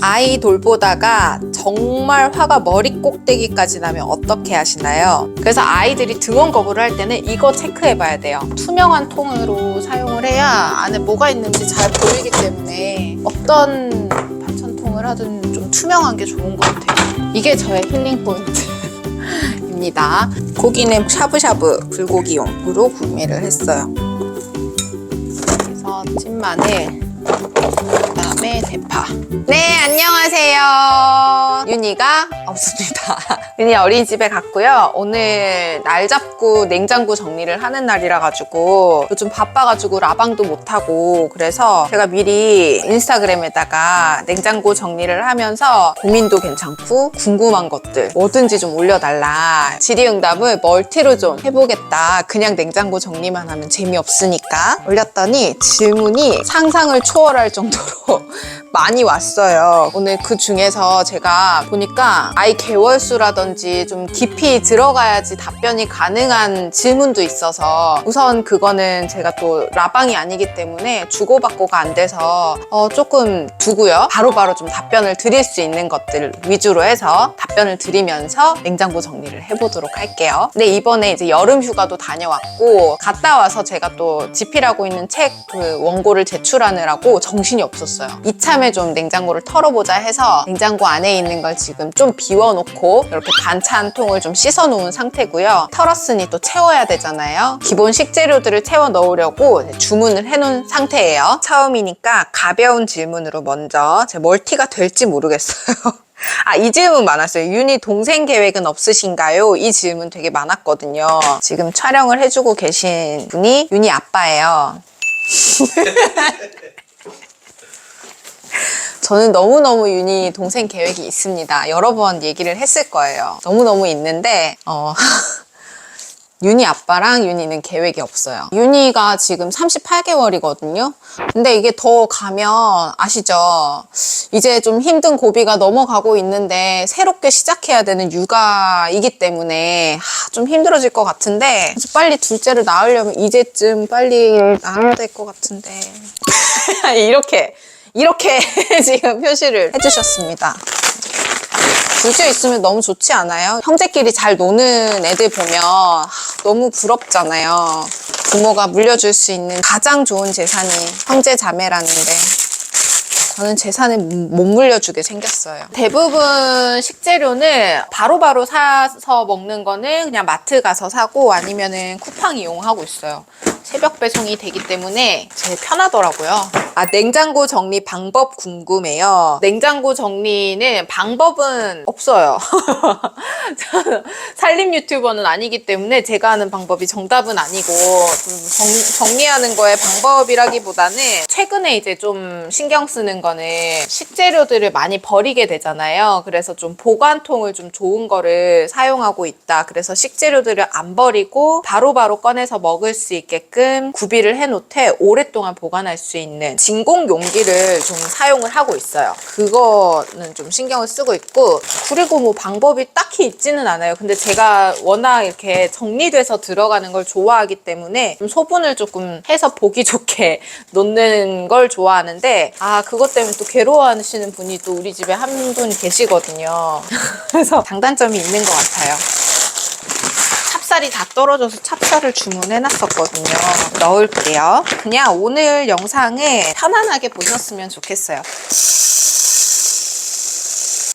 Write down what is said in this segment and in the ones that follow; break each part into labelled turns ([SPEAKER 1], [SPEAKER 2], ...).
[SPEAKER 1] 아이 돌보다가 정말 화가 머리 꼭대기까지 나면 어떻게 하시나요? 그래서 아이들이 등원 거부를 할 때는 이거 체크해 봐야 돼요. 투명한 통으로 사용을 해야 안에 뭐가 있는지 잘 보이기 때문에 어떤 반찬통을 하든 좀 투명한 게 좋은 것 같아요. 이게 저의 힐링 포인트 입니다. 고기는 샤브샤브 불고기용으로 구매를 했어요. 그래서 찐 마늘 그 다음에 대파. 네, 안녕하세요. 윤희가 없습니다. 윤희 어린이집에 갔고요. 오늘 날 잡고 냉장고 정리를 하는 날이라 가지고 요즘 바빠가지고 라방도 못 하고 그래서 제가 미리 인스타그램에다가 냉장고 정리를 하면서 고민도 괜찮고 궁금한 것들 뭐든지 좀 올려달라. 질의응답을 멀티로 좀 해보겠다. 그냥 냉장고 정리만 하면 재미없으니까 올렸더니 질문이 상상을 초월할 정도로 많이 왔어요. 오늘 그 중에서 제가 보니까 아이 개월수라든지 좀 깊이 들어가야지 답변이 가능한 질문도 있어서 우선 그거는 제가 또 라방이 아니기 때문에 주고받고가 안 돼서 어, 조금 두고요. 바로바로 좀 답변을 드릴 수 있는 것들 위주로 해서 답변을 드리면서 냉장고 정리를 해보도록 할게요. 근데 이번에 이제 여름 휴가도 다녀왔고 갔다 와서 제가 또 집필하고 있는 책 그 원고를 제출하느라고 정신이 없었어요. 이참에 좀 냉장고를 털어보자 해서 냉장고 안에 있는 걸 지금 좀 비워놓고 이렇게 반찬통을 좀 씻어놓은 상태고요. 털었으니 또 채워야 되잖아요. 기본 식재료들을 채워 넣으려고 주문을 해놓은 상태예요. 처음이니까 가벼운 질문으로 먼저 제 멀티가 될지 모르겠어요. 아, 이 질문 많았어요. 윤희 동생 계획은 없으신가요? 이 질문 되게 많았거든요. 지금 촬영을 해주고 계신 분이 윤희 아빠예요. 저는 너무너무 윤희 동생 계획이 있습니다. 여러 번 얘기를 했을 거예요. 너무너무 있는데, 어, 윤희 아빠랑 윤희는 계획이 없어요. 윤희가 지금 38개월이거든요. 근데 이게 더 가면 아시죠? 이제 좀 힘든 고비가 넘어가고 있는데 새롭게 시작해야 되는 육아이기 때문에 하, 좀 힘들어질 것 같은데 빨리 둘째를 낳으려면 이제쯤 빨리 낳아야 될 것 같은데 이렇게 이렇게 지금 표시를 해주셨습니다. 둘째 있으면 너무 좋지 않아요? 형제끼리 잘 노는 애들 보면 하, 너무 부럽잖아요. 부모가 물려줄 수 있는 가장 좋은 재산이 형제 자매라는데 저는 재산을 못 물려주게 생겼어요. 대부분 식재료는 바로바로 사서 먹는 거는 그냥 마트 가서 사고 아니면은 쿠팡 이용하고 있어요. 새벽 배송이 되기 때문에 제일 편하더라고요. 아, 냉장고 정리 방법 궁금해요. 냉장고 정리는 방법은 없어요. 살림 유튜버는 아니기 때문에 제가 하는 방법이 정답은 아니고 좀 정, 정리하는 거의 방법이라기보다는 최근에 이제 좀 신경 쓰는 거는 식재료들을 많이 버리게 되잖아요. 그래서 좀 보관통을 좀 좋은 거를 사용하고 있다. 그래서 식재료들을 안 버리고 바로바로 꺼내서 먹을 수 있게끔 구비를 해놓되 오랫동안 보관할 수 있는 진공 용기를 좀 사용을 하고 있어요. 그거는 좀 신경을 쓰고 있고 그리고 뭐 방법이 딱히 있지는 않아요. 근데 제가 워낙 이렇게 정리돼서 들어가는 걸 좋아하기 때문에 좀 소분을 조금 해서 보기 좋게 놓는 걸 좋아하는데 아 그것 때문에 또 괴로워하시는 분이 또 우리 집에 한 분 계시거든요. 그래서 장단점이 있는 것 같아요. 찹쌀이 다 떨어져서 찹쌀을 주문해놨었거든요. 넣을게요. 그냥 오늘 영상을 편안하게 보셨으면 좋겠어요.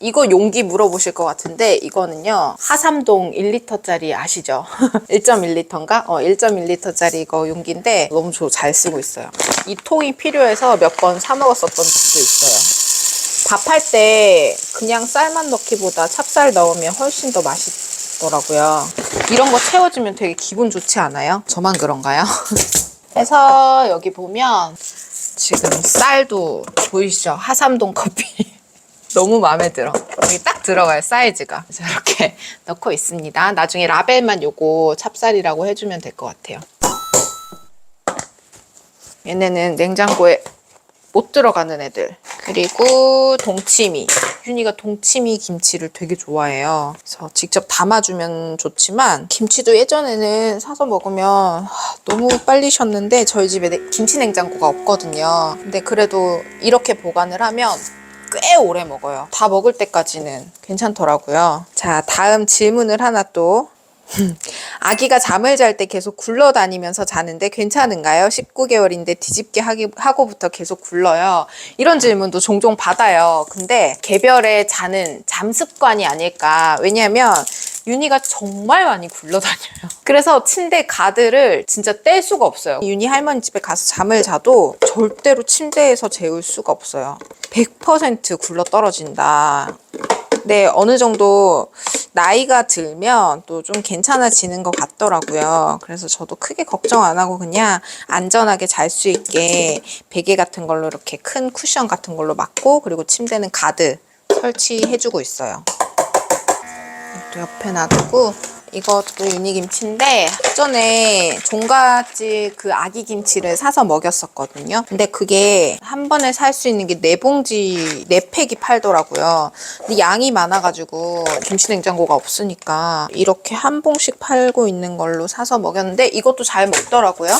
[SPEAKER 1] 이거 용기 물어보실 것 같은데 이거는요 하삼동 1리터짜리 아시죠? 1.1리터인가? 어 1.1리터짜리 이거 용기인데 너무 저 잘 쓰고 있어요. 이 통이 필요해서 몇 번 사 먹었었던 적도 있어요. 밥할 때 그냥 쌀만 넣기보다 찹쌀 넣으면 훨씬 더 맛있 더라고요. 이런 거 채워주면 되게 기분 좋지 않아요? 저만 그런가요? 그래서 여기 보면 지금 쌀도 보이시죠? 하삼동 커피. 너무 마음에 들어. 여기 딱 들어가요, 사이즈가. 그래서 이렇게 넣고 있습니다. 나중에 라벨만 요거 찹쌀이라고 해주면 될 것 같아요. 얘네는 냉장고에 못 들어가는 애들. 그리고 동치미. 윤희가 동치미 김치를 되게 좋아해요. 그래서 직접 담아주면 좋지만 김치도 예전에는 사서 먹으면 하, 너무 빨리 셨는데 저희 집에 내- 김치 냉장고가 없거든요. 근데 그래도 이렇게 보관을 하면 꽤 오래 먹어요. 다 먹을 때까지는 괜찮더라고요. 자, 다음 질문을 하나 또 아기가 잠을 잘 때 계속 굴러다니면서 자는데 괜찮은가요? 19개월인데 뒤집게 하기, 하고부터 계속 굴러요. 이런 질문도 종종 받아요. 근데 개별의 자는 잠 습관이 아닐까. 왜냐면 윤희가 정말 많이 굴러다녀요. 그래서 침대 가드를 진짜 뗄 수가 없어요. 윤희 할머니 집에 가서 잠을 자도 절대로 침대에서 재울 수가 없어요. 100% 굴러 떨어진다. 네, 어느 정도 나이가 들면 또 좀 괜찮아지는 것 같더라고요. 그래서 저도 크게 걱정 안 하고 그냥 안전하게 잘 수 있게 베개 같은 걸로 이렇게 큰 쿠션 같은 걸로 막고 그리고 침대는 가드 설치해주고 있어요. 또 옆에 놔두고 이것도 유니김치인데 전에 종갓집 그 아기 김치를 사서 먹였었거든요. 근데 그게 한 번에 살 수 있는 게 네 봉지 네 팩이 팔더라고요. 근데 양이 많아가지고 김치 냉장고가 없으니까 이렇게 한 봉씩 팔고 있는 걸로 사서 먹였는데 이것도 잘 먹더라고요.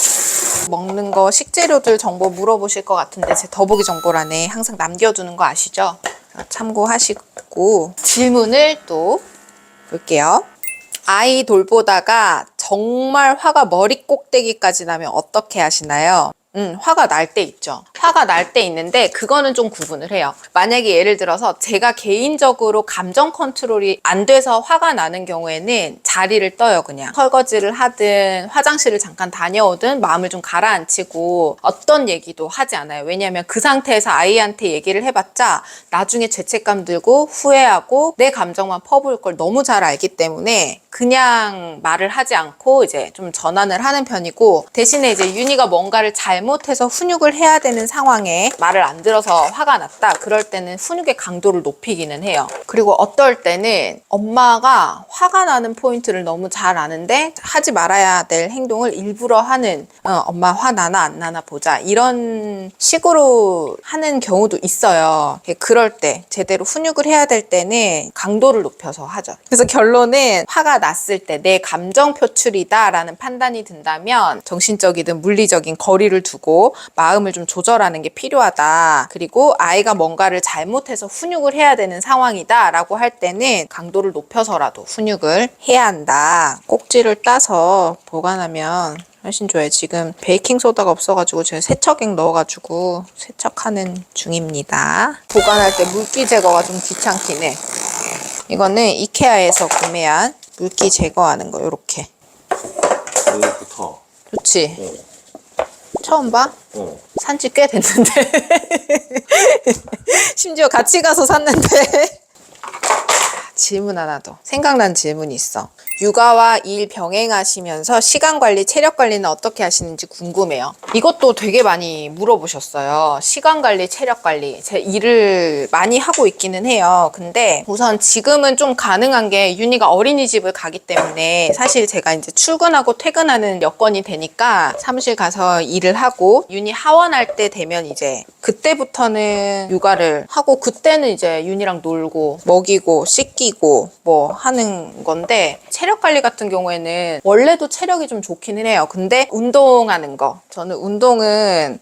[SPEAKER 1] 먹는 거 식재료들 정보 물어보실 것 같은데 제 더보기 정보란에 항상 남겨두는 거 아시죠? 참고하시고 질문을 또 볼게요. 아이 돌보다가 정말 화가 머리 꼭대기까지 나면 어떻게 하시나요? 음, 화가 날 때 있죠. 화가 날 때 있는데 그거는 좀 구분을 해요. 만약에 예를 들어서 제가 개인적으로 감정 컨트롤이 안 돼서 화가 나는 경우에는 자리를 떠요, 그냥. 설거지를 하든 화장실을 잠깐 다녀오든 마음을 좀 가라앉히고 어떤 얘기도 하지 않아요. 왜냐하면 그 상태에서 아이한테 얘기를 해봤자 나중에 죄책감 들고 후회하고 내 감정만 퍼부을 걸 너무 잘 알기 때문에 그냥 말을 하지 않고 이제 좀 전환을 하는 편이고 대신에 이제 윤희가 뭔가를 잘 못해서 훈육을 해야 되는 상황에 말을 안 들어서 화가 났다. 그럴 때는 훈육의 강도를 높이기는 해요. 그리고 어떨 때는 엄마가 화가 나는 포인트를 너무 잘 아는데 하지 말아야 될 행동을 일부러 하는 어, 엄마 화 나나 안 나나 보자 이런 식으로 하는 경우도 있어요. 그럴 때 제대로 훈육을 해야 될 때는 강도를 높여서 하죠. 그래서 결론은 화가 났을 때 내 감정 표출이다라는 판단이 든다면 정신적이든 물리적인 거리를 두고 마음을 좀 조절하는 게 필요하다. 그리고 아이가 뭔가를 잘못해서 훈육을 해야 되는 상황이다 라고 할 때는 강도를 높여서라도 훈육을 해야 한다. 꼭지를 따서 보관하면 훨씬 좋아요. 지금 베이킹 소다가 없어가지고 제가 세척액 넣어가지고 세척하는 중입니다. 보관할 때 물기 제거가 좀 귀찮긴 해. 이거는 이케아에서 구매한 물기 제거하는 거 이렇게.
[SPEAKER 2] 여기부터.
[SPEAKER 1] 좋지?
[SPEAKER 2] 어.
[SPEAKER 1] 처음 봐?
[SPEAKER 2] 어.
[SPEAKER 1] 산지 꽤 됐는데. 심지어 같이 가서 샀는데. 질문 하나 더. 생각난 질문이 있어. 육아와 일 병행하시면서 시간 관리, 체력 관리는 어떻게 하시는지 궁금해요. 이것도 되게 많이 물어보셨어요. 시간 관리, 체력 관리. 제 일을 많이 하고 있기는 해요. 근데 우선 지금은 좀 가능한 게 윤희가 어린이집을 가기 때문에 사실 제가 이제 출근하고 퇴근하는 여건이 되니까 사무실 가서 일을 하고 윤희 하원할 때 되면 이제 그때부터는 육아를 하고 그때는 이제 윤희랑 놀고 먹이고 씻기 고 뭐 하는 건데 체력 관리 같은 경우에는 원래도 체력이 좀 좋기는 해요. 근데 운동하는 거 저는 운동은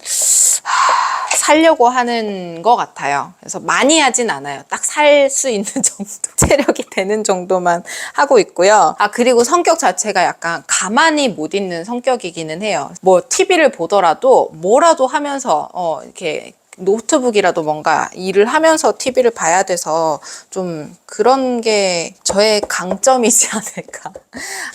[SPEAKER 1] 하, 살려고 하는 것 같아요. 그래서 많이 하진 않아요. 딱 살 수 있는 정도, 체력이 되는 정도만 하고 있고요. 아, 그리고 성격 자체가 약간 가만히 못 있는 성격이기는 해요. 뭐, TV를 보더라도 뭐라도 하면서, 어, 이렇게 노트북이라도 뭔가 일을 하면서 TV를 봐야 돼서 좀 그런 게 저의 강점이지 않을까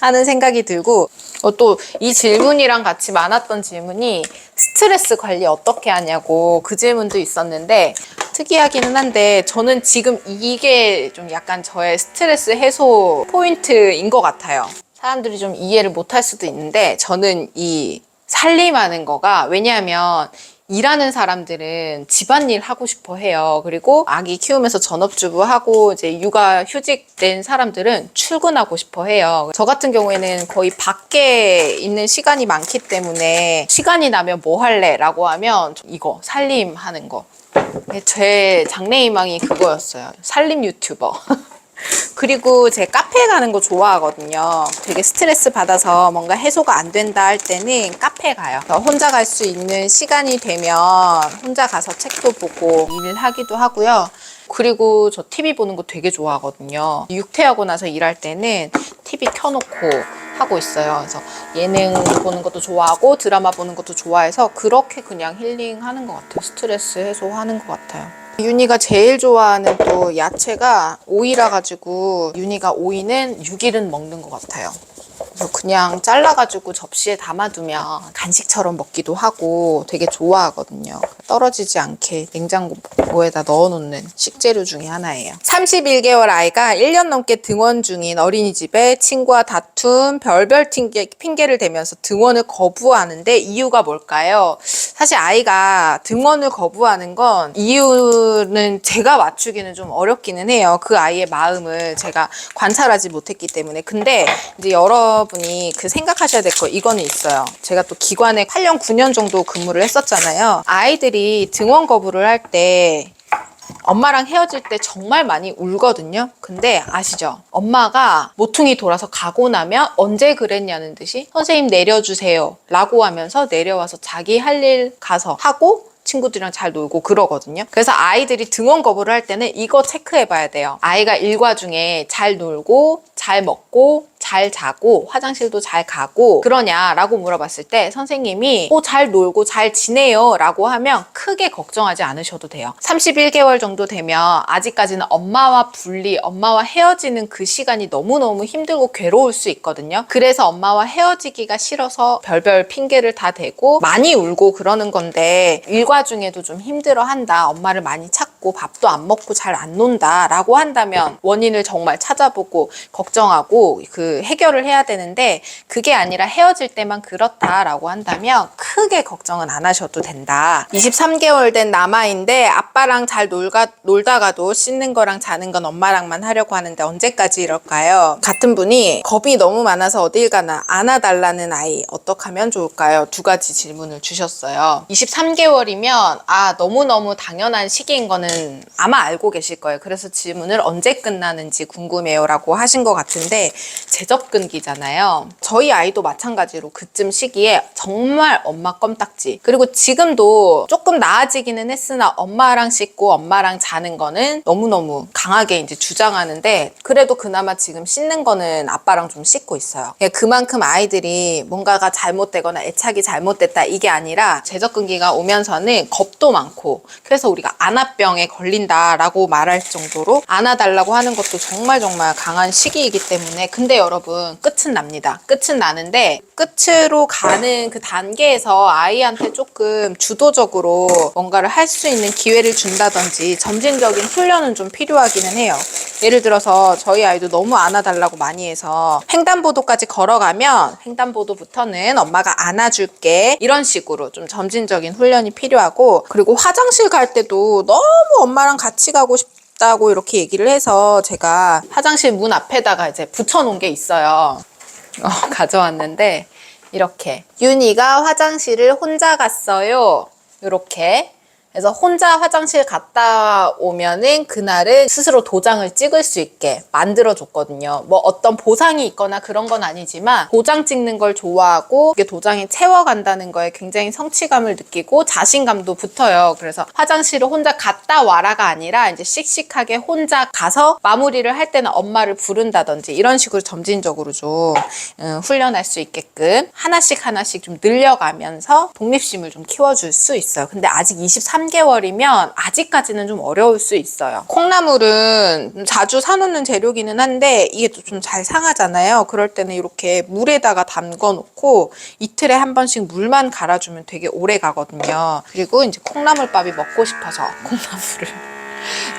[SPEAKER 1] 하는 생각이 들고 어, 또이 질문이랑 같이 많았던 질문이 스트레스 관리 어떻게 하냐고 그 질문도 있었는데 특이하기는 한데 저는 지금 이게 좀 약간 저의 스트레스 해소 포인트인 것 같아요. 사람들이 좀 이해를 못할 수도 있는데 저는 이 살림하는 거가 왜냐하면 일하는 사람들은 집안일 하고 싶어 해요. 그리고 아기 키우면서 전업주부 하고 이제 육아 휴직 된 사람들은 출근하고 싶어 해요. 저 같은 경우에는 거의 밖에 있는 시간이 많기 때문에 시간이 나면 뭐 할래? 라고 하면 이거 살림하는 거. 제 장래희망이 그거였어요. 살림 유튜버. 그리고 제 카페 가는 거 좋아하거든요. 되게 스트레스 받아서 뭔가 해소가 안 된다 할 때는 카페 가요. 혼자 갈 수 있는 시간이 되면 혼자 가서 책도 보고 일을 하기도 하고요. 그리고 저 TV 보는 거 되게 좋아하거든요. 육퇴하고 나서 일할 때는 TV 켜놓고 하고 있어요. 그래서 예능 보는 것도 좋아하고 드라마 보는 것도 좋아해서 그렇게 그냥 힐링하는 것 같아요. 스트레스 해소하는 것 같아요. 윤희가 제일 좋아하는 또 야채가 오이라 가지고 윤희가 오이는 6일은 먹는 것 같아요. 그래서 그냥 잘라가지고 접시에 담아두면 간식처럼 먹기도 하고 되게 좋아하거든요. 떨어지지 않게 냉장고에다 넣어놓는 식재료 중에 하나예요. 31개월 아이가 1년 넘게 등원 중인 어린이집에 친구와 다툼, 별별 핑계, 핑계를 대면서 등원을 거부하는데 이유가 뭘까요? 사실 아이가 등원을 거부하는 건 이유는 제가 맞추기는 좀 어렵기는 해요. 그 아이의 마음을 제가 관찰하지 못했기 때문에. 근데 이제 여러 분이 그 생각하셔야 될 거 이거는 있어요. 제가 또 기관에 8년, 9년 정도 근무를 했었잖아요. 아이들이 등원 거부를 할때 엄마랑 헤어질 때 정말 많이 울거든요. 근데 아시죠? 엄마가 모퉁이 돌아서 가고 나면 언제 그랬냐는 듯이 선생님 내려주세요. 라고 하면서 내려와서 자기 할 일 가서 하고 친구들이랑 잘 놀고 그러거든요. 그래서 아이들이 등원 거부를 할 때는 이거 체크해 봐야 돼요. 아이가 일과 중에 잘 놀고 잘 먹고 잘 자고 화장실도 잘 가고 그러냐라고 물어봤을 때 선생님이 어, 잘 놀고 잘 지내요 라고 하면 크게 걱정하지 않으셔도 돼요. 31개월 정도 되면 아직까지는 엄마와 분리, 엄마와 헤어지는 그 시간이 너무너무 힘들고 괴로울 수 있거든요. 그래서 엄마와 헤어지기가 싫어서 별별 핑계를 다 대고 많이 울고 그러는 건데 일과 중에도 좀 힘들어 한다. 엄마를 많이 찾고 밥도 안 먹고 잘 안 논다 라고 한다면 원인을 정말 찾아보고 걱정하고 그 해결을 해야 되는데 그게 아니라 헤어질 때만 그렇다라고 한다면 크게 걱정은 안 하셔도 된다. 23개월 된 남아인데 아빠랑 잘 놀가, 놀다가도 씻는 거랑 자는 건 엄마랑만 하려고 하는데 언제까지 이럴까요? 같은 분이 겁이 너무 많아서 어딜 가나 안아달라는 아이 어떻게 하면 좋을까요? 두 가지 질문을 주셨어요. 23개월이면 아 너무너무 당연한 시기인 거는 아마 알고 계실 거예요. 그래서 질문을 언제 끝나는지 궁금해요 라고 하신 것 같은데 제접근기잖아요. 저희 아이도 마찬가지로 그쯤 시기에 정말 엄마 껌딱지 그리고 지금도 조금 나아지기는 했으나 엄마랑 씻고 엄마랑 자는 거는 너무너무 강하게 이제 주장하는데 그래도 그나마 지금 씻는 거는 아빠랑 좀 씻고 있어요. 예, 그만큼 아이들이 뭔가가 잘못되거나 애착이 잘못됐다 이게 아니라 제접근기가 오면서는 겁도 많고 그래서 우리가 안아병에 걸린다라고 말할 정도로 안아달라고 하는 것도 정말 정말 강한 시기이기 때문에 근데 여러분 끝은 납니다. 끝은 나는데 끝으로 가는 그 단계에서 아이한테 조금 주도적으로 뭔가를 할 수 있는 기회를 준다든지 점진적인 훈련은 좀 필요하기는 해요. 예를 들어서 저희 아이도 너무 안아달라고 많이 해서 횡단보도까지 걸어가면 횡단보도부터는 엄마가 안아줄게 이런 식으로 좀 점진적인 훈련이 필요하고 그리고 화장실 갈 때도 너무 엄마랑 같이 가고 싶 다고 이렇게 얘기를 해서 제가 화장실 문 앞에다가 이제 붙여놓은 게 있어요. 어, 가져왔는데 이렇게 윤희가 화장실을 혼자 갔어요. 이렇게 그래서 혼자 화장실 갔다 오면은 그날은 스스로 도장을 찍을 수 있게 만들어 줬거든요. 뭐 어떤 보상이 있거나 그런 건 아니지만 도장 찍는 걸 좋아하고 이게 도장이 채워간다는 거에 굉장히 성취감을 느끼고 자신감도 붙어요. 그래서 화장실을 혼자 갔다 와라가 아니라 이제 씩씩하게 혼자 가서 마무리를 할 때는 엄마를 부른다든지 이런 식으로 점진적으로 좀 음, 훈련할 수 있게끔 하나씩 하나씩 좀 늘려가면서 독립심을 좀 키워줄 수 있어요. 근데 아직 23 개월이면 아직까지는 좀 어려울 수 있어요. 콩나물은 자주 사놓는 재료기는 한데 이게 또좀잘 상하잖아요. 그럴 때는 이렇게 물에다가 담궈 놓고 이틀에 한 번씩 물만 갈아주면 되게 오래 가거든요. 그리고 이제 콩나물밥이 먹고 싶어서 콩나물을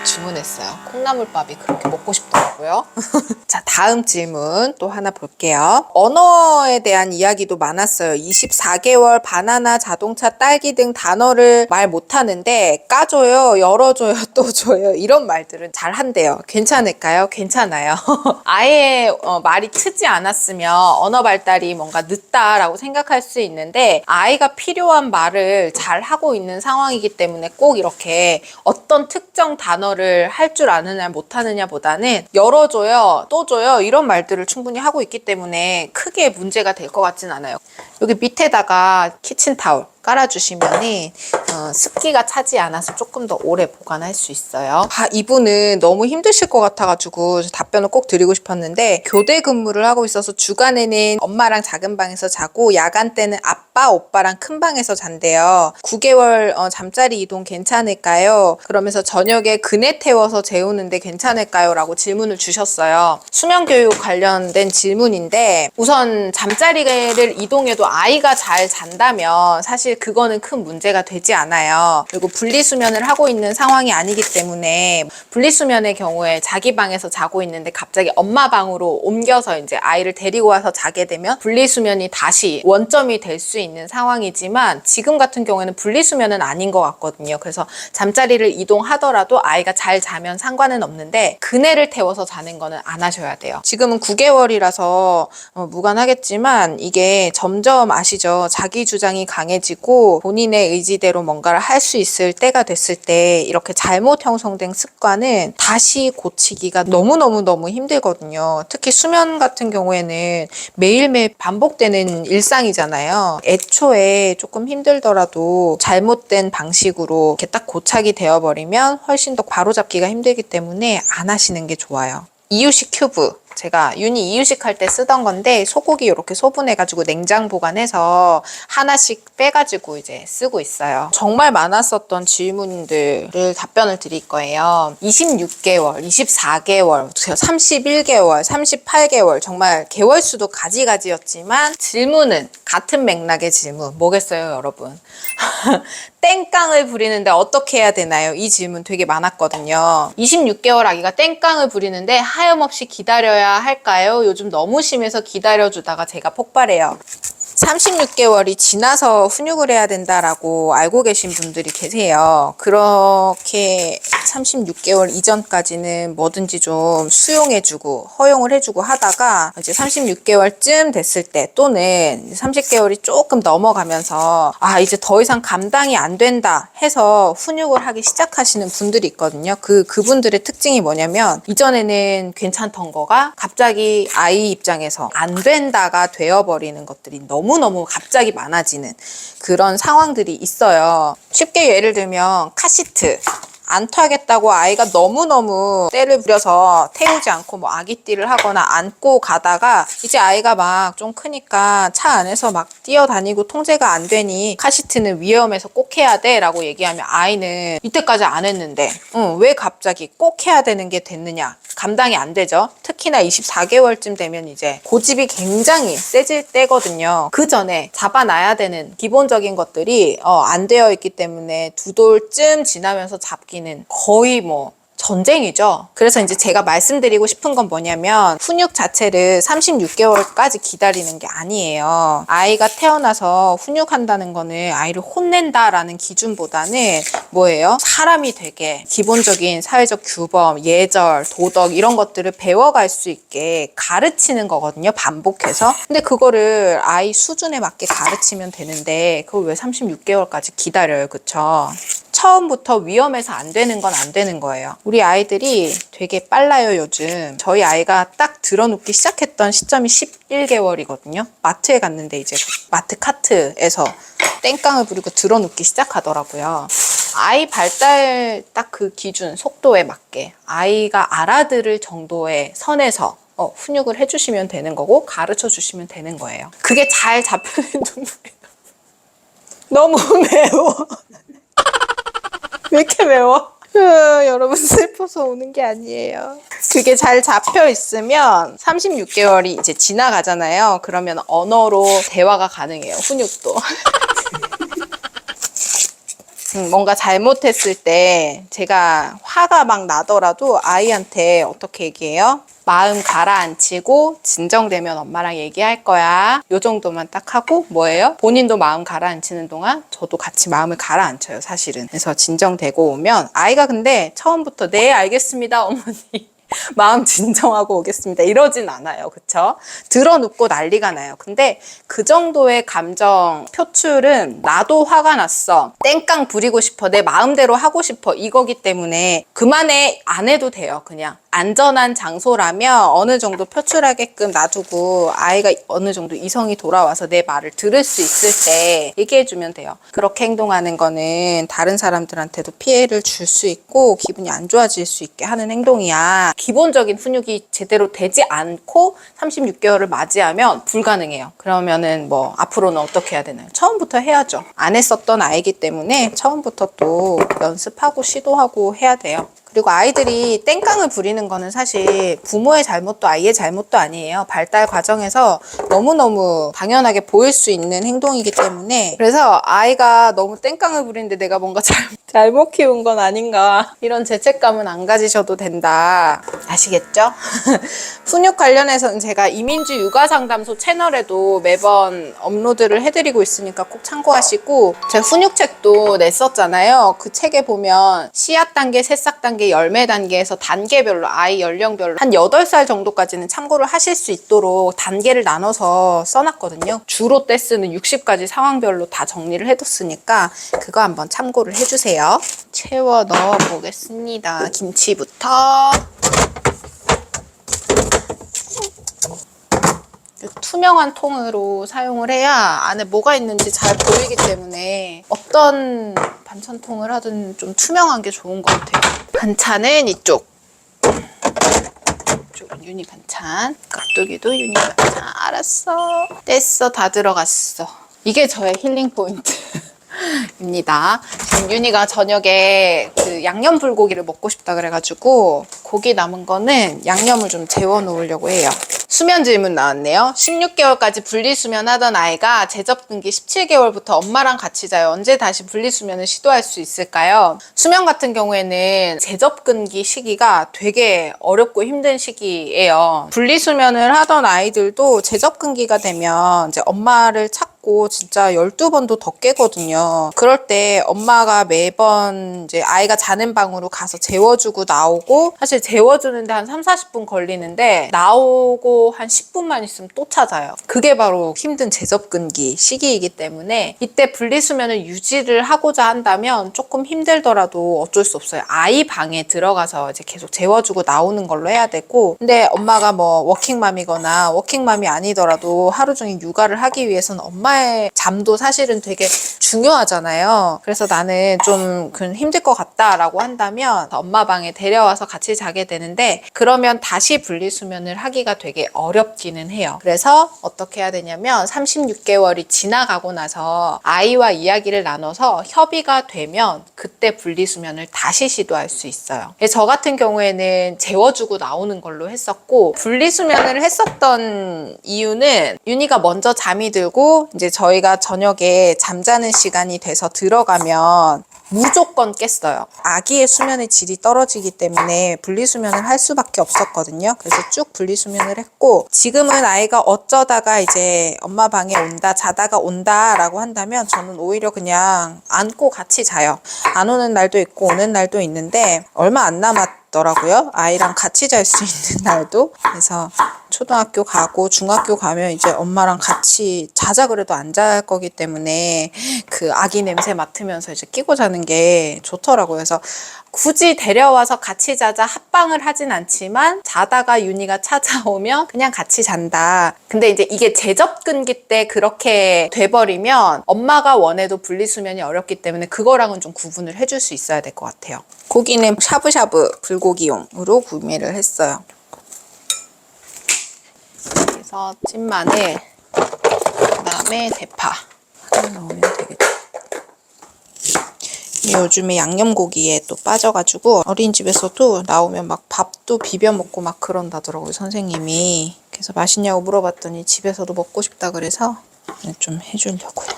[SPEAKER 1] 주문했어요. 콩나물밥이 그렇게 먹고 싶더라고요. 자, 다음 질문 또 하나 볼게요. 언어에 대한 이야기도 많았어요. 24개월 바나나, 자동차, 딸기 등 단어를 말 못하는데 까줘요, 열어줘요, 또 줘요. 이런 말들은 잘 한대요. 괜찮을까요? 괜찮아요. 아예 어, 말이 트지 않았으면 언어 발달이 뭔가 늦다라고 생각할 수 있는데 아이가 필요한 말을 잘 하고 있는 상황이기 때문에 꼭 이렇게 어떤 특정 단어를 할 줄 아느냐 못하느냐 보다는 열어줘요, 또 줘요 이런 말들을 충분히 하고 있기 때문에 크게 문제가 될 것 같진 않아요. 여기 밑에다가 키친타올 깔아주시면은 어, 습기가 차지 않아서 조금 더 오래 보관할 수 있어요. 아, 이분은 너무 힘드실 것 같아가지고 답변을 꼭 드리고 싶었는데 교대 근무를 하고 있어서 주간에는 엄마랑 작은 방에서 자고 야간 때는 아빠, 오빠랑 큰 방에서 잔대요. 9개월 어, 잠자리 이동 괜찮을까요? 그러면서 저녁에 그네 태워서 재우는데 괜찮을까요? 라고 질문을 주셨어요. 수면 교육 관련된 질문인데 우선 잠자리를 이동해도 아이가 잘 잔다면 사실 그거는 큰 문제가 되지 않아요. 그리고 분리수면을 하고 있는 상황이 아니기 때문에 분리수면의 경우에 자기 방에서 자고 있는데 갑자기 엄마 방으로 옮겨서 이제 아이를 데리고 와서 자게 되면 분리수면이 다시 원점이 될 수 있는 상황이지만 지금 같은 경우에는 분리수면은 아닌 것 같거든요. 그래서 잠자리를 이동하더라도 아이가 잘 자면 상관은 없는데 그네를 태워서 자는 거는 안 하셔야 돼요. 지금은 9개월이라서 어, 무관하겠지만 이게 점점 아시죠? 자기 주장이 강해지고 본인의 의지대로 뭔가를 할 수 있을 때가 됐을 때 이렇게 잘못 형성된 습관은 다시 고치기가 너무너무너무 힘들거든요. 특히 수면 같은 경우에는 매일매일 반복되는 일상이잖아요. 애초에 조금 힘들더라도 잘못된 방식으로 이렇게 딱 고착이 되어버리면 훨씬 더 바로잡기가 힘들기 때문에 안 하시는 게 좋아요. 이유식 큐브. 제가 유니 이유식 할 때 쓰던 건데 소고기 이렇게 소분해가지고 냉장 보관해서 하나씩 빼가지고 이제 쓰고 있어요. 정말 많았었던 질문들을 답변을 드릴 거예요. 26개월, 24개월, 31개월, 38개월 정말 개월 수도 가지가지였지만 질문은 같은 맥락의 질문 뭐겠어요, 여러분? 땡깡을 부리는데 어떻게 해야 되나요? 이 질문 되게 많았거든요. 26개월 아기가 땡깡을 부리는데 하염없이 기다려야 할까요? 요즘 너무 심해서 기다려주다가 제가 폭발해요. 36개월이 지나서 훈육을 해야 된다라고 알고 계신 분들이 계세요. 그렇게 36개월 이전까지는 뭐든지 좀 수용해주고 허용을 해주고 하다가 이제 36개월쯤 됐을 때 또는 30개월이 조금 넘어가면서 아 이제 더 이상 감당이 안 된다 해서 훈육을 하기 시작하시는 분들이 있거든요. 그 그분들의 특징이 뭐냐면 이전에는 괜찮던 거가 갑자기 아이 입장에서 안 된다가 되어버리는 것들이 너무 너무 갑자기 많아지는 그런 상황들이 있어요. 쉽게 예를 들면 카시트. 안 타겠다고 아이가 너무너무 때를 부려서 태우지 않고 뭐 아기띠를 하거나 안고 가다가 이제 아이가 막 좀 크니까 차 안에서 막 뛰어다니고 통제가 안 되니 카시트는 위험해서 꼭 해야 돼 라고 얘기하면 아이는 이때까지 안 했는데 응, 왜 갑자기 꼭 해야 되는 게 됐느냐? 감당이 안 되죠. 특히나 24개월쯤 되면 이제 고집이 굉장히 세질 때거든요. 그 전에 잡아놔야 되는 기본적인 것들이 어, 안 되어 있기 때문에 두 돌쯤 지나면서 잡기 는 거의 뭐 전쟁이죠. 그래서 이제 제가 말씀드리고 싶은 건 뭐냐면 훈육 자체를 36개월까지 기다리는 게 아니에요. 아이가 태어나서 훈육한다는 거는 아이를 혼낸다라는 기준보다는 뭐예요? 사람이 되게 기본적인 사회적 규범, 예절, 도덕 이런 것들을 배워갈 수 있게 가르치는 거거든요. 반복해서. 근데 그거를 아이 수준에 맞게 가르치면 되는데 그걸 왜 36개월까지 기다려요? 그쵸? 처음부터 위험해서 안 되는 건 안 되는 거예요. 우리 아이들이 되게 빨라요, 요즘. 저희 아이가 딱 들어눕기 시작했던 시점이 11개월이거든요. 마트에 갔는데 이제 마트 카트에서 땡깡을 부리고 들어눕기 시작하더라고요. 아이 발달 딱 그 기준, 속도에 맞게 아이가 알아들을 정도의 선에서 어, 훈육을 해주시면 되는 거고 가르쳐 주시면 되는 거예요. 그게 잘 잡혀있는 분이에요. 너무 매워. 왜 이렇게 매워? 으, 여러분 슬퍼서 우는 게 아니에요. 그게 잘 잡혀 있으면 36개월이 이제 지나가잖아요. 그러면 언어로 대화가 가능해요. 훈육도. 음, 뭔가 잘못했을 때 제가 화가 막 나더라도 아이한테 어떻게 얘기해요? 마음 가라앉히고 진정되면 엄마랑 얘기할 거야. 요 정도만 딱 하고 뭐예요? 본인도 마음 가라앉히는 동안 저도 같이 마음을 가라앉혀요, 사실은. 그래서 진정되고 오면 아이가 근데 처음부터 네, 알겠습니다, 어머니. 마음 진정하고 오겠습니다. 이러진 않아요. 그쵸? 들어눕고 난리가 나요. 근데 그 정도의 감정 표출은 나도 화가 났어. 땡깡 부리고 싶어. 내 마음대로 하고 싶어. 이거기 때문에 그만해 안 해도 돼요. 그냥. 안전한 장소라면 어느 정도 표출하게끔 놔두고 아이가 어느 정도 이성이 돌아와서 내 말을 들을 수 있을 때 얘기해주면 돼요. 그렇게 행동하는 거는 다른 사람들한테도 피해를 줄 수 있고 기분이 안 좋아질 수 있게 하는 행동이야. 기본적인 훈육이 제대로 되지 않고 36개월을 맞이하면 불가능해요. 그러면은 뭐 앞으로는 어떻게 해야 되나요? 처음부터 해야죠. 안 했었던 아이기 때문에 처음부터 또 연습하고 시도하고 해야 돼요. 그리고 아이들이 땡깡을 부리는 거는 사실 부모의 잘못도 아이의 잘못도 아니에요. 발달 과정에서 너무너무 당연하게 보일 수 있는 행동이기 때문에 그래서 아이가 너무 땡깡을 부리는데 내가 뭔가 잘, 잘못 키운 건 아닌가 이런 죄책감은 안 가지셔도 된다. 아시겠죠? 훈육 관련해서는 제가 이민주 육아상담소 채널에도 매번 업로드를 해드리고 있으니까 꼭 참고하시고 제가 훈육책도 냈었잖아요. 그 책에 보면 씨앗 단계, 새싹 단계, 열매 단계에서 단계별로 아이 연령별로 한 8살 정도까지는 참고를 하실 수 있도록 단계를 나눠서 써놨거든요. 주로 때 쓰는 60가지 상황별로 다 정리를 해뒀으니까 그거 한번 참고를 해주세요. 채워 넣어 보겠습니다. 김치부터. 투명한 통으로 사용을 해야 안에 뭐가 있는지 잘 보이기 때문에 어떤 반찬통을 하든 좀 투명한 게 좋은 것 같아요. 반찬은 이쪽. 이쪽은 유니 반찬. 깍두기도 유니 반찬. 알았어. 뗐어. 다 들어갔어. 이게 저의 힐링 포인트. 입니다. 지금 윤희가 저녁에 그 양념 불고기를 먹고 싶다 그래가지고 고기 남은 거는 양념을 좀 재워 놓으려고 해요. 수면 질문 나왔네요. 16개월까지 분리수면 하던 아이가 재접근기 17개월부터 엄마랑 같이 자요. 언제 다시 분리수면을 시도할 수 있을까요? 수면 같은 경우에는 재접근기 시기가 되게 어렵고 힘든 시기예요. 분리수면을 하던 아이들도 재접근기가 되면 이제 엄마를 찾고 진짜 12번도 더 깨거든요. 그럴 때 엄마가 매번 이제 아이가 자는 방으로 가서 재워주고 나오고 사실 재워주는데 한 3, 40분 걸리는데 나오고 한 10분만 있으면 또 찾아요. 그게 바로 힘든 재접근기 시기이기 때문에 이때 분리수면을 유지를 하고자 한다면 조금 힘들더라도 어쩔 수 없어요. 아이 방에 들어가서 이제 계속 재워주고 나오는 걸로 해야 되고 근데 엄마가 뭐 워킹맘이거나 워킹맘이 아니더라도 하루 종일 육아를 하기 위해서는 엄마의 잠도 사실은 되게 중요하잖아요. 그래서 나는 좀 힘들 것 같다라고 한다면 엄마 방에 데려와서 같이 자게 되는데 그러면 다시 분리수면을 하기가 되게 어렵기는 해요. 그래서 어떻게 해야 되냐면 36개월이 지나가고 나서 아이와 이야기를 나눠서 협의가 되면 그때 분리수면을 다시 시도할 수 있어요. 저 같은 경우에는 재워주고 나오는 걸로 했었고 분리수면을 했었던 이유는 윤희가 먼저 잠이 들고 이제 저희가 저녁에 잠자는 시간이 돼서 들어가면 무조건 깼어요. 아기의 수면의 질이 떨어지기 때문에 분리수면을 할 수밖에 없었거든요. 그래서 쭉 분리수면을 했고 지금은 아이가 어쩌다가 이제 엄마 방에 온다, 자다가 온다라고 한다면 저는 오히려 그냥 안고 같이 자요. 안 오는 날도 있고 오는 날도 있는데 얼마 안 남았더라고요. 아이랑 같이 잘 수 있는 날도. 그래서 초등학교 가고 중학교 가면 이제 엄마랑 같이 자자 그래도 안 잘 거기 때문에 그 아기 냄새 맡으면서 이제 끼고 자는 게 좋더라고요. 그래서 굳이 데려와서 같이 자자 합방을 하진 않지만 자다가 윤희가 찾아오면 그냥 같이 잔다. 근데 이제 이게 재접근기 때 그렇게 돼버리면 엄마가 원해도 분리수면이 어렵기 때문에 그거랑은 좀 구분을 해줄 수 있어야 될 것 같아요. 고기는 샤브샤브 불고기용으로 구매를 했어요. 그래서 찐 마늘, 그다음에 대파 하나 넣으면 되겠다. 요즘에 양념고기에 또 빠져가지고 어린이집에서도 나오면 막 밥도 비벼 먹고 막 그런다더라고요 선생님이 그래서 맛있냐고 물어봤더니 집에서도 먹고 싶다 그래서 좀 해주려고요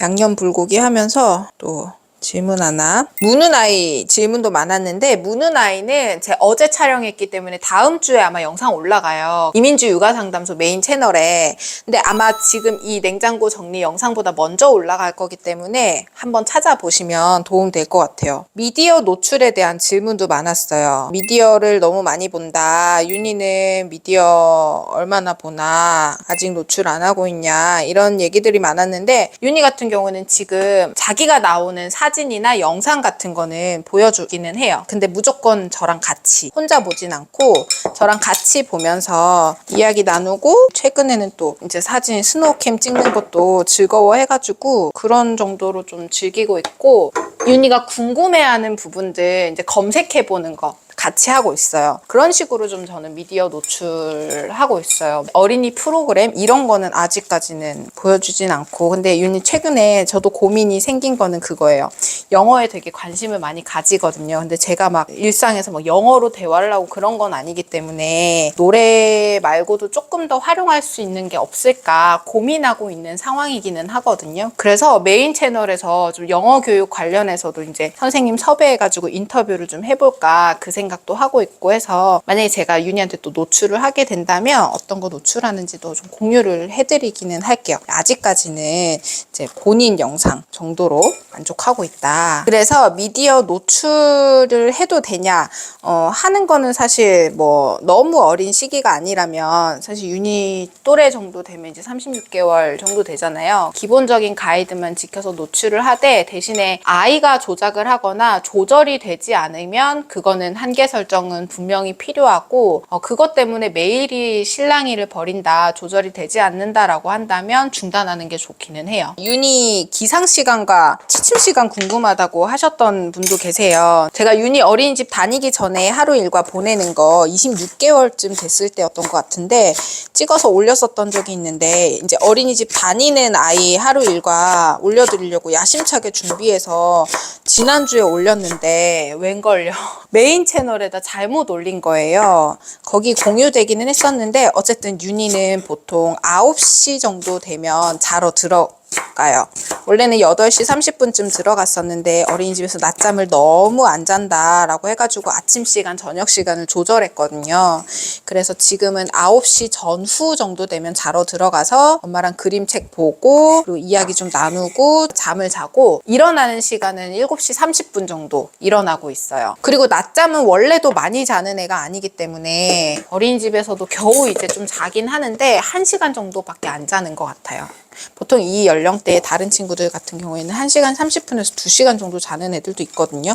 [SPEAKER 1] 양념 불고기 하면서 또 질문 하나. 무는 아이 질문도 많았는데 무는 아이는 제 어제 촬영했기 때문에 다음 주에 아마 영상 올라가요. 이민주 육아 상담소 메인 채널에. 근데 아마 지금 이 냉장고 정리 영상보다 먼저 올라갈 거기 때문에 한번 찾아보시면 도움 될 것 같아요. 미디어 노출에 대한 질문도 많았어요. 미디어를 너무 많이 본다. 윤희는 미디어 얼마나 보나. 아직 노출 안 하고 있냐. 이런 얘기들이 많았는데 윤희 같은 경우는 지금 자기가 나오는 사진 이나 영상 같은 거는 보여주기는 해요. 근데 무조건 저랑 같이 혼자 보진 않고 저랑 같이 보면서 이야기 나누고 최근에는 또 이제 사진 스노우캠 찍는 것도 즐거워 해가지고 그런 정도로 좀 즐기고 있고 윤희가 궁금해하는 부분들 이제 검색해 보는 거 같이 하고 있어요. 그런 식으로 좀 저는 미디어 노출하고 있어요. 어린이 프로그램 이런 거는 아직까지는 보여주진 않고 근데 윤희 최근에 저도 고민이 생긴 거는 그거예요. 영어에 되게 관심을 많이 가지거든요. 근데 제가 막 일상에서 막 영어로 대화를 하고 그런 건 아니기 때문에 노래 말고도 조금 더 활용할 수 있는 게 없을까 고민하고 있는 상황이기는 하거든요. 그래서 메인 채널에서 좀 영어 교육 관련해서도 이제 선생님 섭외해가지고 인터뷰를 좀 해볼까 그 생각 도 하고 있고 해서 만약에 제가 윤희한테 또 노출을 하게 된다면 어떤 거 노출하는지도 좀 공유를 해드리기는 할게요. 아직까지는 이제 본인 영상 정도로 만족하고 있다. 그래서 미디어 노출을 해도 되냐? 어, 하는 거는 사실 뭐 너무 어린 시기가 아니라면 사실 윤희 또래 정도 되면 이제 36개월 정도 되잖아요. 기본적인 가이드만 지켜서 노출을 하되 대신에 아이가 조작을 하거나 조절이 되지 않으면 그거는 한계 설정은 분명히 필요하고 어, 그것 때문에 매일이 실랑이를 벌인다 조절이 되지 않는다라고 한다면 중단하는 게 좋기는 해요. 윤희 기상 시간과 취침 시간 궁금하다고 하셨던 분도 계세요. 제가 윤희 어린이집 다니기 전에 하루 일과 보내는 거 26개월쯤 됐을 때였던 것 같은데 찍어서 올렸었던 적이 있는데 이제 어린이집 다니는 아이 하루 일과 올려드리려고 야심차게 준비해서 지난주에 올렸는데 웬걸요 메인 채널 에다 잘못 올린 거예요. 거기 공유되기는 했었는데 어쨌든 윤희는 보통 9시 정도 되면 자러 들어 가요. 원래는 8시 30분쯤 들어갔었는데 어린이집에서 낮잠을 너무 안 잔다라고 해가지고 아침 시간, 저녁 시간을 조절했거든요. 그래서 지금은 9시 전후 정도 되면 자러 들어가서 엄마랑 그림책 보고 그리고 이야기 좀 나누고 잠을 자고 일어나는 시간은 7시 30분 정도 일어나고 있어요. 그리고 낮잠은 원래도 많이 자는 애가 아니기 때문에 어린이집에서도 겨우 이제 좀 자긴 하는데 1시간 정도밖에 안 자는 것 같아요. 보통 이 연령대의 다른 친구들 같은 경우에는 1시간 30분에서 2시간 정도 자는 애들도 있거든요.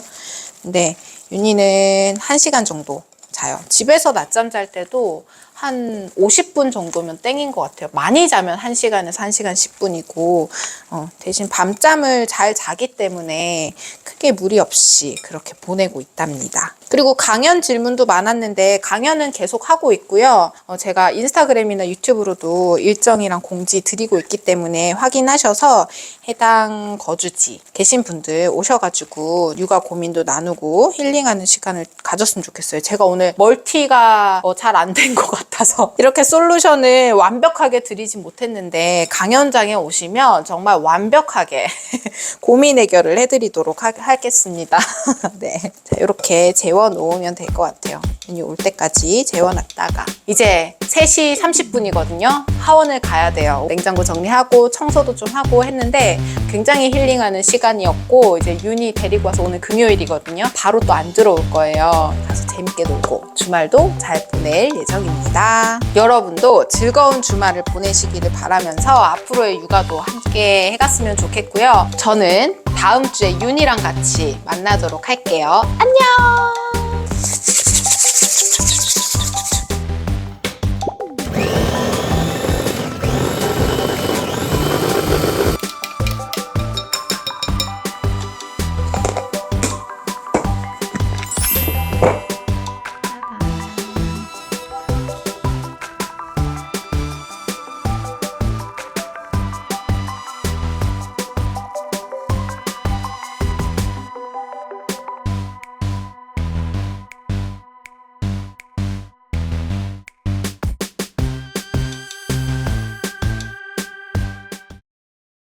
[SPEAKER 1] 근데 윤희는 1시간 정도 자요. 집에서 낮잠 잘 때도 한 50분 정도면 땡인 것 같아요. 많이 자면 1시간에서 1시간 10분이고, 어, 대신 밤잠을 잘 자기 때문에 크게 무리 없이 그렇게 보내고 있답니다. 그리고 강연 질문도 많았는데, 강연은 계속 하고 있고요. 어, 제가 인스타그램이나 유튜브로도 일정이랑 공지 드리고 있기 때문에 확인하셔서 해당 거주지 계신 분들 오셔가지고 육아 고민도 나누고 힐링하는 시간을 가졌으면 좋겠어요. 제가 오늘 멀티가 잘안 된 것 같아 서 이렇게 솔루션을 완벽하게 드리진 못했는데 강연장에 오시면 정말 완벽하게 고민 해결을 해드리도록 하, 하겠습니다. 네, 자, 이렇게 재워 놓으면 될 것 같아요. 윤이 올 때까지 재워놨다가 이제 3시 30분이거든요. 하원을 가야 돼요. 냉장고 정리하고 청소도 좀 하고 했는데 굉장히 힐링하는 시간이었고 이제 윤이 데리고 와서 오늘 금요일이거든요. 바로 또 안 들어올 거예요. 가서 재밌게 놀고 주말도 잘 보낼 예정입 니다. 여러분도 즐거운 주말을 보내시기를 바라면서 앞으로의 육아도 함께 해갔으면 좋겠고요. 저는 다음 주에 윤이랑 같이 만나도록 할게요. 안녕!